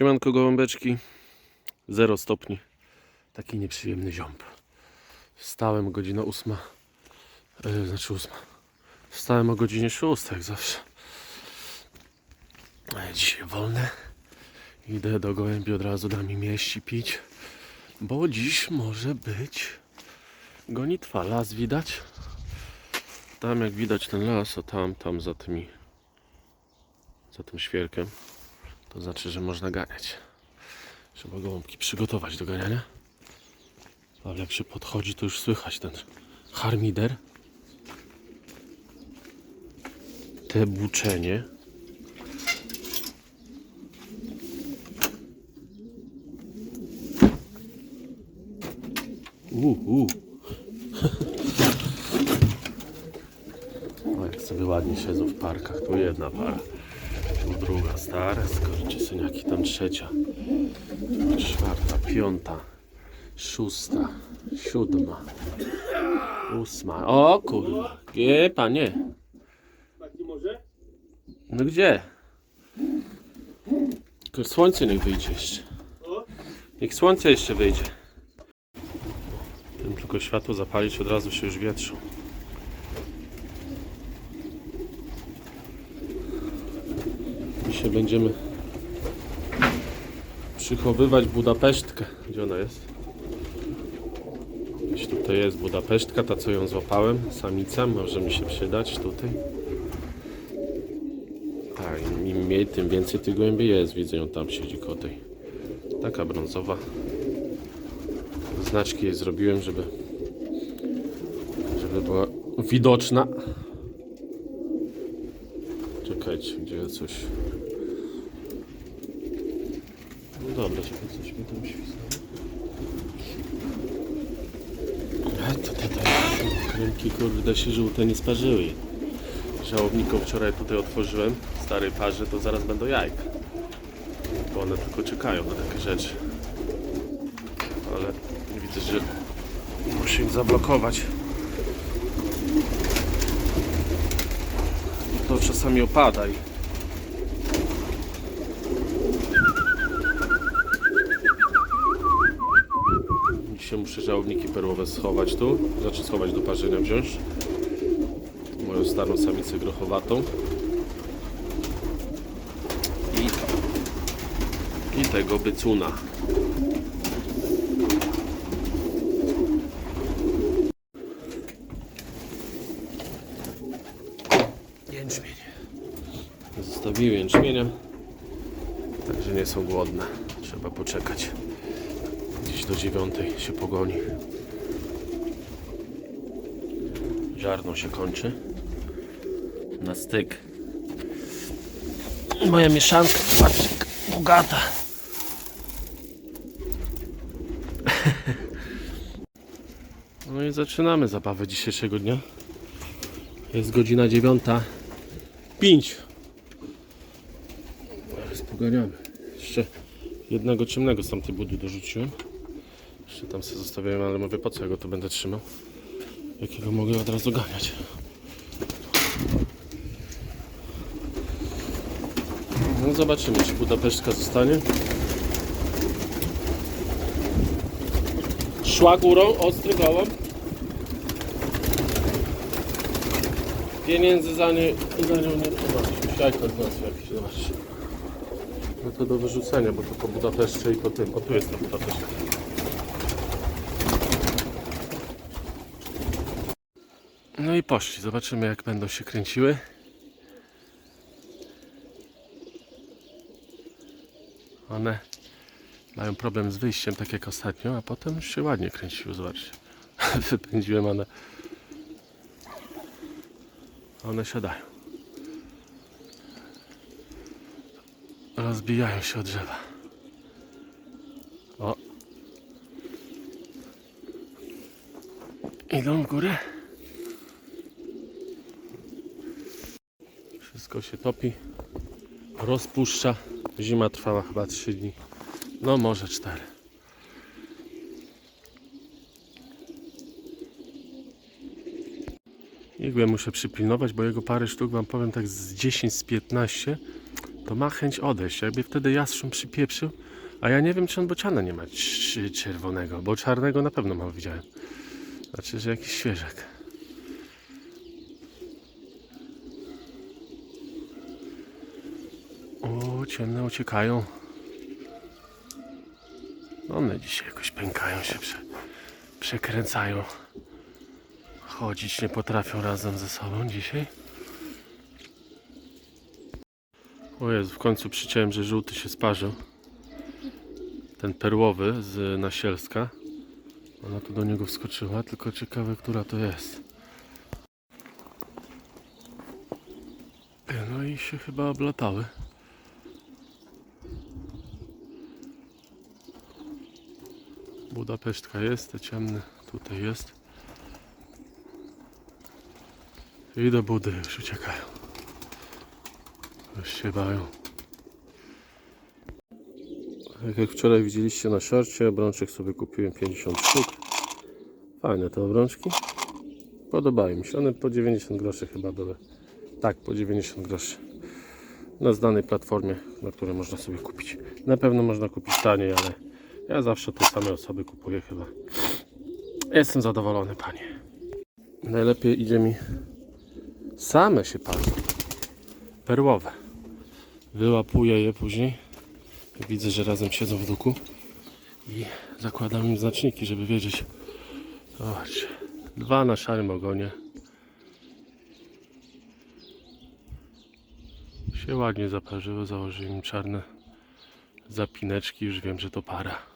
Siemanko gołąbeczki. 0 stopni. Taki nieprzyjemny ziąb. Wstałem godzina 8. E, znaczy 8. Wstałem o godzinie 6 jak zawsze. E, dzisiaj wolne. Idę do gołębi od razu dam im jeść i pić. Bo dziś może być gonitwa. Las widać. Tam jak widać ten las, a tam, tam za tymi za tym świerkiem to znaczy, że można ganiać. Trzeba gołąbki przygotować do ganiania. Ale jak się podchodzi, to już słychać ten harmider. Te buczenie. Uh, uh. Jak sobie ładnie siedzą w parkach. Tu jedna para. Druga, stare syniaki, tam trzecia, czwarta, piąta, szósta, siódma, ósma. O kurwa, gdzie panie? No gdzie? Tylko słońce niech wyjdzie jeszcze. Niech słońce jeszcze wyjdzie. Tym tylko światło zapalić, od razu się już wietrzą. Będziemy przychowywać Budapesztkę. Gdzie ona jest? Gdzieś tutaj jest Budapesztka, ta co ją złapałem. Samica, może mi się przydać tutaj. Tak, im mniej, tym więcej tych głębi jest. Widzę ją tam siedzi tej. Taka brązowa. Znaczki jej zrobiłem, żeby żeby była widoczna. Czekajcie, gdzie coś. No dobra, te, te kremki kurde się żółte nie sparzyły. Żałobnikom wczoraj tutaj otworzyłem, starej parze, to zaraz będą jajka. Bo one tylko czekają na takie rzeczy. Ale widzę, że muszę ich zablokować. To czasami opada i Dzisiaj muszę żałobniki perłowe schować tu, znaczy schować do parzenia wziąć. Moją starą samicę grochowatą. I, i tego bycuna. Jęczmień. Zostawiłem jęczmienia, także nie są głodne. Trzeba poczekać. Do dziewiątej się pogoni. Ziarno się kończy. Na styk. Moja mieszanka, jaka bogata. No i zaczynamy zabawę dzisiejszego dnia. Jest godzina dziewiąta. Pięć. Zaraz poganiamy. Jeszcze jednego ciemnego z tamtej budy dorzuciłem. Tam sobie zostawiałem, ale mówię po co ja go tu będę trzymał. Jakiego mogę od razu ganiać. No zobaczymy, czy Budapesztka zostanie. Szła górą, ostry. Pieniędzy za, nie, za nią nie trzymaliśmy. Jajko z nas jakieś, zobacz. No to do wyrzucenia, bo to po Budapeszcie i po tym. O, tu jest ta Budapeszta. No i poszli. Zobaczymy, jak będą się kręciły. One mają problem z wyjściem, tak jak ostatnio, a potem się ładnie kręciły. Zobaczcie. Wypędziłem one. One siadają. Rozbijają się od drzewa. O. Idą w górę. Wszystko się topi. Rozpuszcza. Zima trwała chyba 3 dni. No może 4. Igłę muszę przypilnować, bo jego parę sztuk wam powiem tak z 10 z 15 to ma chęć odejść. Jakby wtedy jastrząb przypieprzył, a ja nie wiem, czy on bociana nie ma czerwonego, bo czarnego na pewno ma, widziałem. Znaczy, że jakiś świeżek. O, ciemne uciekają. One dzisiaj jakoś pękają się, prze, przekręcają. Chodzić nie potrafią razem ze sobą dzisiaj. O Jezu, w końcu przyciąłem, że żółty się sparzył. Ten perłowy z Nasielska. Ona tu do niego wskoczyła, tylko ciekawe, która to jest. E, No i się chyba oblatały. Budapesztka jest, te ciemne tutaj jest. I do budy już uciekają. Już się bawią. Tak jak wczoraj widzieliście na szorcie, obrączek sobie kupiłem 50 sztuk. Fajne te obrączki. Podobają mi się. One po 90 groszy chyba były. Tak, po 90 groszy. Na znanej platformie, na której można sobie kupić. Na pewno można kupić taniej, ale ja zawsze te same osoby kupuję chyba. Jestem zadowolony, panie. Najlepiej idzie mi same się parzą. Perłowe. Wyłapuję je później. Widzę, że razem siedzą w duku. I zakładam im znaczniki, żeby wiedzieć. Zobaczcie. Dwa na szarym ogonie. Się ładnie zaparzyły. Założyłem im czarne zapineczki. Już wiem, że to para.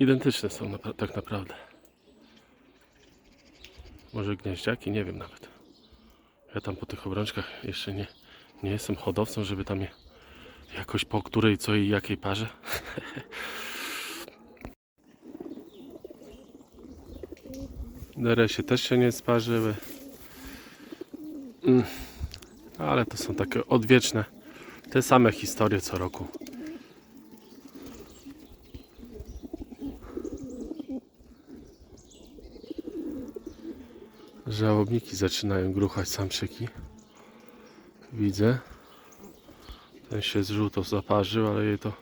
Identyczne są napra- tak naprawdę. Może gnieździaki? Nie wiem nawet. Ja tam po tych obrączkach jeszcze nie, nie jestem hodowcą, żeby tam je jakoś po której, co i jakiej parze. Deresie też się nie sparzyły. Mm. Ale to są takie odwieczne, te same historie co roku. Żałobniki zaczynają gruchać samczyki. Widzę. Ten się z żółto zaparzył, ale jej to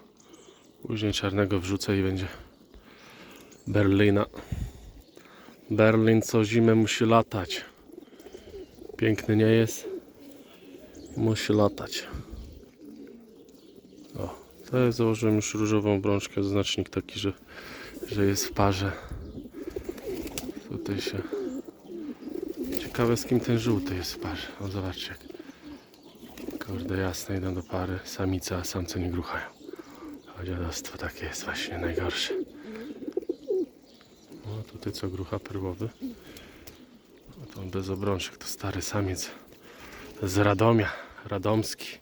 później czarnego wrzucę i będzie Berlina. Berlin co zimę musi latać. Piękny nie jest. Musi latać. O, ja założyłem już różową brączkę, znacznik taki, że, że jest w parze. Tutaj się Ciekawe z kim ten żółty jest w parze. O zobaczcie jak. Kurde jasne idą do pary. Samice, a samce nie gruchają. A dziadostwo takie jest właśnie najgorsze. O tutaj co grucha perłowy. O, to bez obrączek to stary samiec z Radomia. Radomski.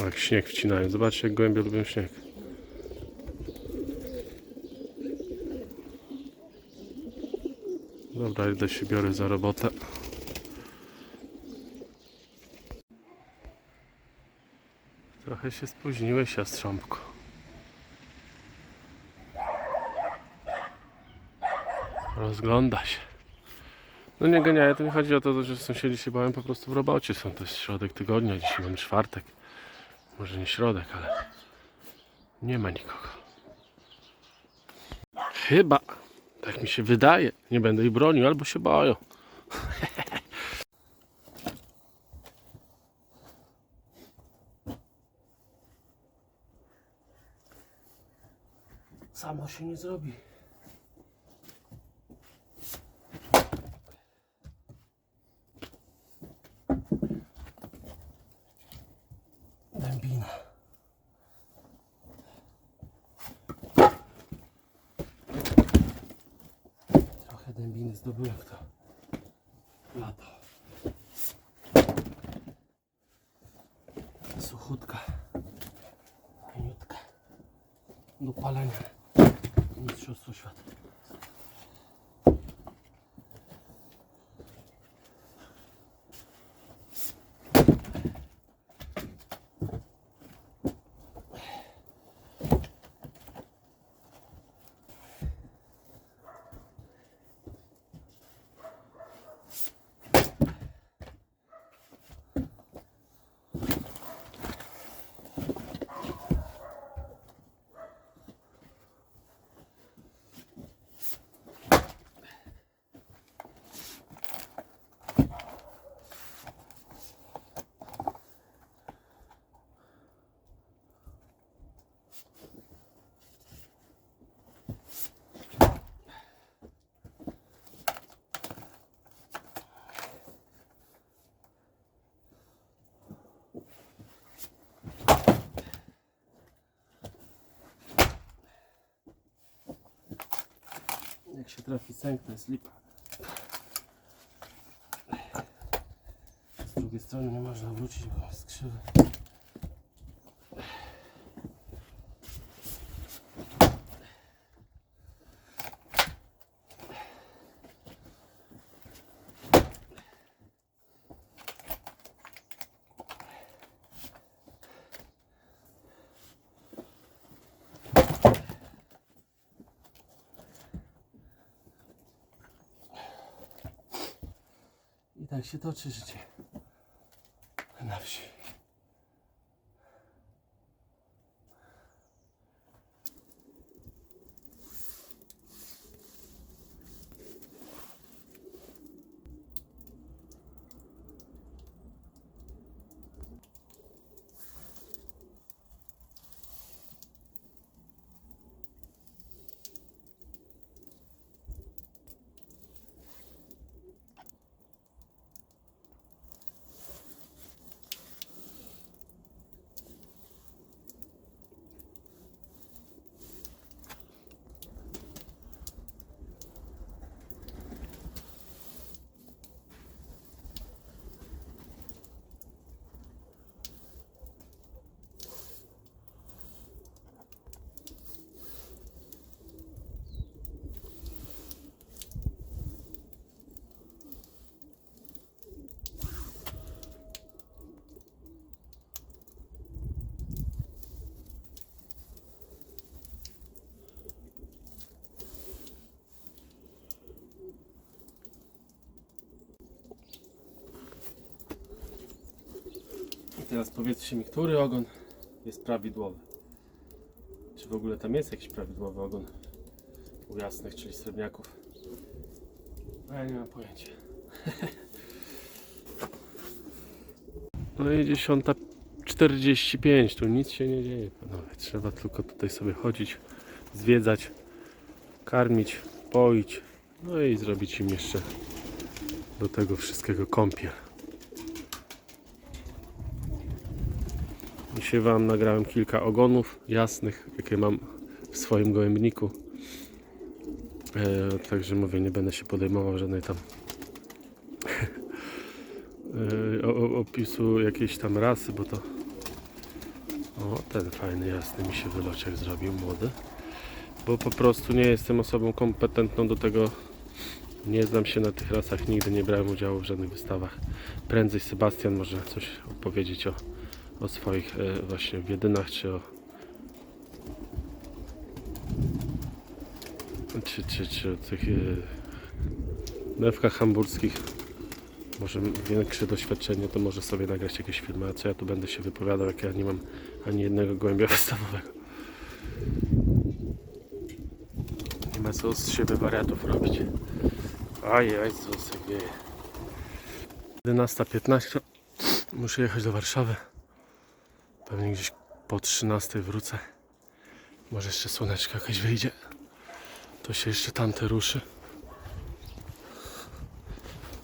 O, jak śnieg wcinają. Zobaczcie, jak gołębie lubią śnieg. Dobra, idę się biorę za robotę. Trochę się spóźniłeś, jastrząbku. Rozgląda się. No nie ganiaję, to mi chodzi o to, że sąsiedzi się bałem po prostu w robocie. Są to jest środek tygodnia, dzisiaj mamy czwartek. Może nie środek, ale nie ma nikogo. Chyba, tak mi się wydaje, nie będę ich bronił, albo się boją. Samo się nie zrobi. Dębina. Trochę dębiny zdobyłem w to lato. Suchutka. Fajniutka. Do palenia. Jak się trafi sęk, to jest lipa. Z drugiej strony nie można wrócić, bo jest krzywy. Tak się toczy życie. Na wsi. Teraz powiedzcie mi, który ogon jest prawidłowy? Czy w ogóle tam jest jakiś prawidłowy ogon u jasnych, czyli srebrniaków? No ja nie mam pojęcia. No i 10.45, tu nic się nie dzieje. Trzeba tylko tutaj sobie chodzić, zwiedzać, karmić, poić, no i zrobić im jeszcze do tego wszystkiego kąpiel. Dzisiaj Wam nagrałem kilka ogonów jasnych, jakie mam w swoim gołębniku. E, także mówię, nie będę się podejmował żadnej tam e, o, opisu jakiejś tam rasy, bo to o, ten fajny, jasny mi się wyloczek zrobił, młody. Bo po prostu nie jestem osobą kompetentną do tego. Nie znam się na tych rasach, nigdy nie brałem udziału w żadnych wystawach. Prędzej Sebastian może coś opowiedzieć o, o swoich e, właśnie wiedynach, czy o czy, czy, czy o tych e, mewkach hamburskich. Może większe doświadczenie, to może sobie nagrać jakieś filmy, a co ja tu będę się wypowiadał, jak ja nie mam ani jednego gołębia wystawowego. Nie ma co z siebie wariatów robić. Ajaj, co się dzieje. 11.15 Muszę jechać do Warszawy. Pewnie gdzieś po 13 wrócę. Może jeszcze słoneczko jakoś wyjdzie. To się jeszcze tamte ruszy.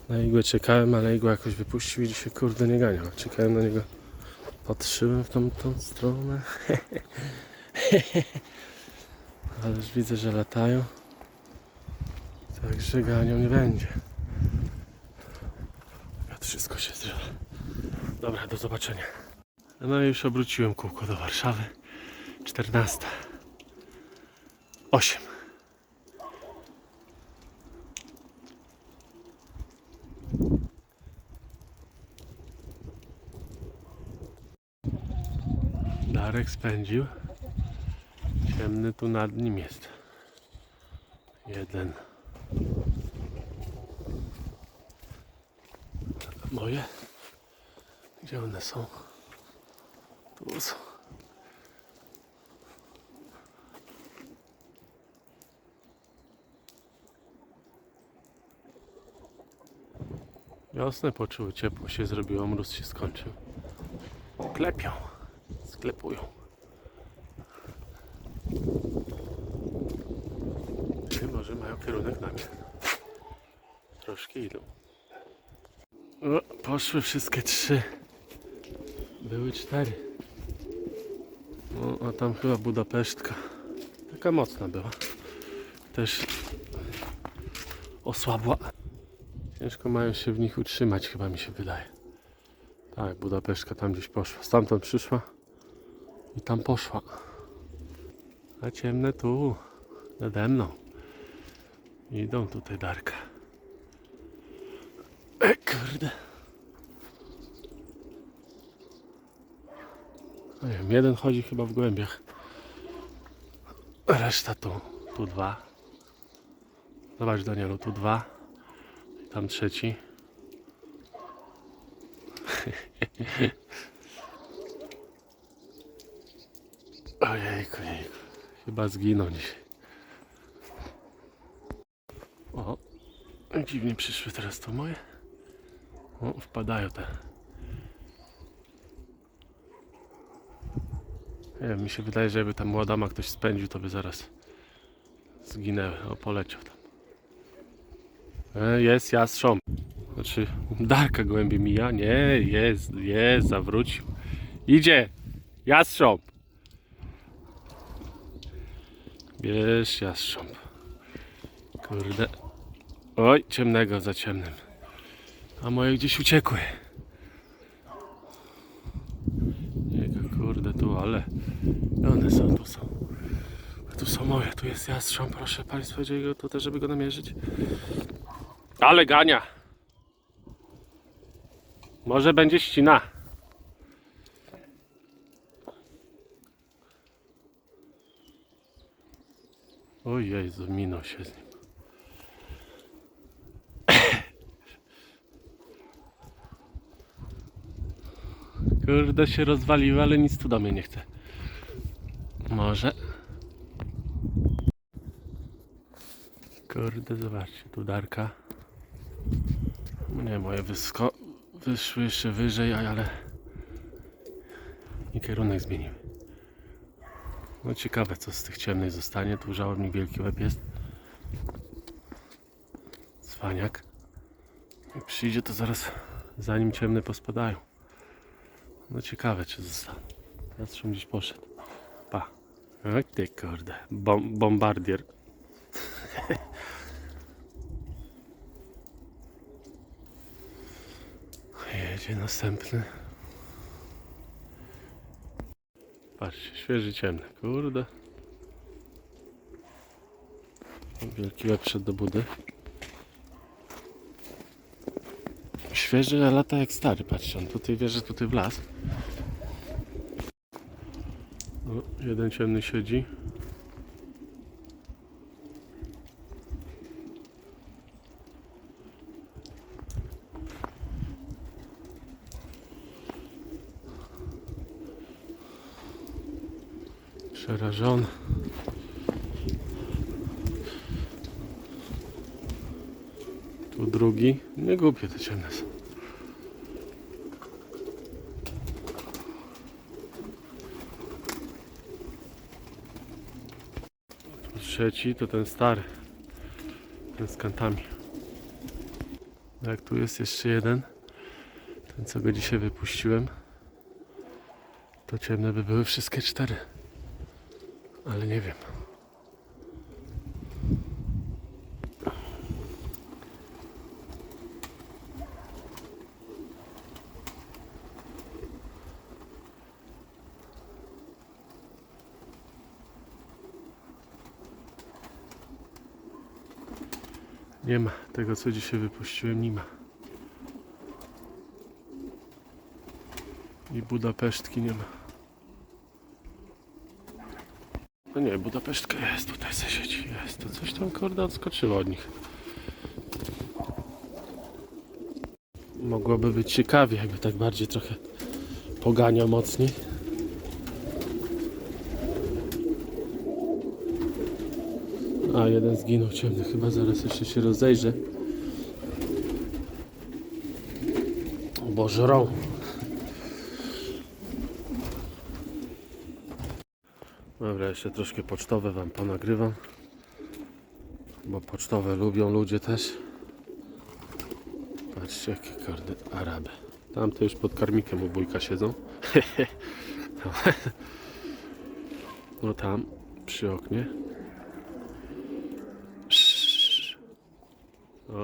Na igłę czekałem, ale igła jakoś wypuścił i dzisiaj kurde nie ganiał. Czekałem na niego. Patrzyłem w tą, tą stronę. ale już widzę, że latają. Także ganią nie będzie. Wiatr wszystko się zrywa. Dobra, do zobaczenia. No już obróciłem kółko do Warszawy. 14. 8. Darek spędził. Ciemny tu nad nim jest. Jeden. Moje? Gdzie one są? Tu. Wiosnę poczuły, ciepło się zrobiło, mróz się skończył. Klepią, sklepują. Czy może mają kierunek na mnie? Troszkę idą. O, poszły wszystkie trzy. Były cztery. A tam chyba Budapesztka. Taka mocna była. Też osłabła. Ciężko mają się w nich utrzymać, chyba mi się wydaje. Tak, Budapeszka tam gdzieś poszła. Stamtąd przyszła i tam poszła. A ciemne tu, nade mną. Idą tutaj Darka. E, kurde. Nie wiem, jeden chodzi chyba w głębiach. Reszta tu, tu dwa. Zobacz Danielu, tu dwa. I tam trzeci. Ojejku, jejku. Chyba zginął dzisiaj. O, dziwnie przyszły teraz to moje. O, wpadają te. Nie wiem, mi się wydaje, że jakby tam młoda ma ktoś spędził, to by zaraz zginęły. O, poleciał tam. E, jest jastrząb. Znaczy, Darka gołębie mija. Nie, jest, jest, zawrócił. Idzie! Jastrząb! Bierz jastrząb. Kurde. Oj, ciemnego za ciemnym. A moje gdzieś uciekły. Jaka kurde tu, ale one są, tu są. Tu są moje, tu jest jastrząb, proszę Państwa, go tutaj, żeby go namierzyć. Ale gania. Może będzie ścina. Ojej, minął się z nim. Kurde się rozwaliły, ale nic tu do mnie nie chce. Może. Kurde, zobaczcie, tu Darka. Nie, moje wysko wyszły jeszcze wyżej, ale i kierunek zmieniły. No ciekawe, co z tych ciemnych zostanie. Tu żałobnik wielki łeb jest. Cwaniak. Jak przyjdzie, to zaraz zanim ciemne pospadają. No ciekawe, czy zostaną. Jastrząb gdzieś poszedł. Ty kurde. Bom bombardier. Jedzie następny. Patrzcie, świeży ciemny. Kurde. Wielki łeb przed do budy. Świeży, lata jak stary. Patrzcie, on tutaj wierzy, tutaj w las. O, jeden ciemny siedzi. Przerażony. Tu drugi. Nie głupie te ciemne są. Trzeci to ten stary. Ten z kantami. Jak tu jest jeszcze jeden. Ten co go dzisiaj wypuściłem. To ciemne by były wszystkie cztery. Ale nie wiem. Nie ma tego, co dzisiaj wypuściłem, nie ma. I Budapesztki nie ma. No nie, Budapesztka jest, tutaj se siedzi, jest. To coś tam kurde odskoczyło od nich. Mogłoby być ciekawie, jakby tak bardziej trochę poganiał mocniej. A, jeden zginął ciemny, chyba zaraz jeszcze się rozejrzę. Bo żrą. Dobra, jeszcze troszkę pocztowe Wam ponagrywam. Bo pocztowe lubią ludzie też. Patrzcie jakie kardy Araby. Tam to już pod karmikiem u bójka siedzą. No tam przy oknie.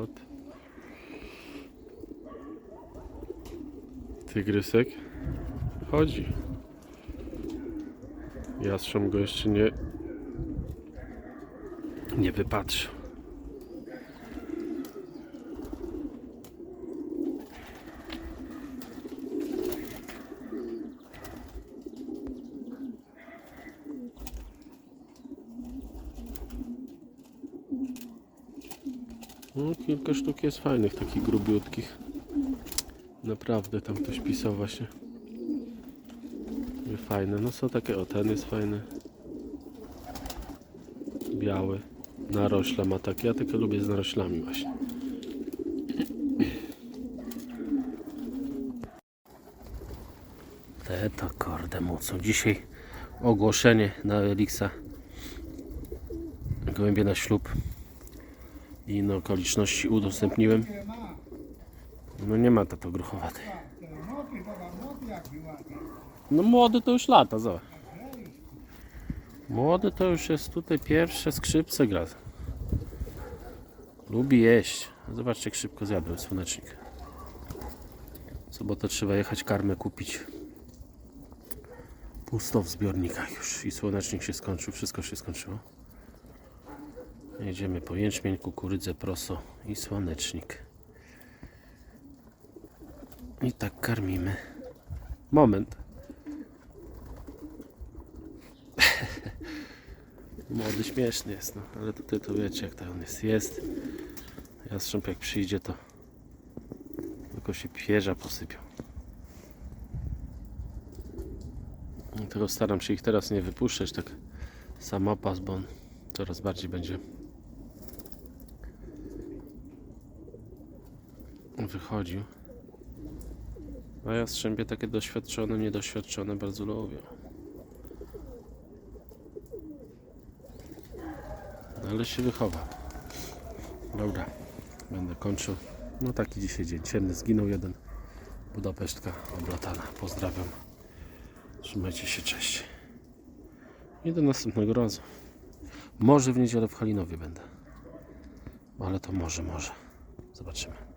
Od. Tygrysek chodzi. Jastrząb go jeszcze nie nie wypatrzył. No, kilka sztuk jest fajnych, takich grubiutkich. Naprawdę, tam ktoś pisał właśnie. Fajne, no są takie, o ten jest fajny. Biały. Narośla ma takie, ja tylko lubię z naroślami właśnie. Te to korde mocą. Dzisiaj ogłoszenie na Elixa. Gołębie na ślub i inne okoliczności udostępniłem. No nie ma tato gruchowatej. No młody to już lata, zobacz. Młody to już jest tutaj pierwsze skrzypce gra. Lubi jeść. Zobaczcie jak szybko zjadłem słonecznik. W sobotę trzeba jechać karmę kupić. Pusto w zbiornikach już i słonecznik się skończył, wszystko się skończyło. Jedziemy po jęczmień, kukurydzę, proso i słonecznik. I tak karmimy. Moment. Młody śmieszny jest, no, ale tutaj to wiecie jak to on jest. Jest. Jastrząb jak przyjdzie to tylko się pierza posypią. Dlatego staram się ich teraz nie wypuszczać tak samopas, bo on coraz bardziej będzie wychodził. A jastrzębie takie doświadczone, niedoświadczone bardzo lubią. No, Ale się wychowa. Dobra, będę kończył. No taki dzisiaj dzień. Ciemny zginął jeden. Budapesztka oblatana. Pozdrawiam. Trzymajcie się, cześć. I do następnego razu. Może w niedzielę w Halinowie będę. Ale to może, może. Zobaczymy.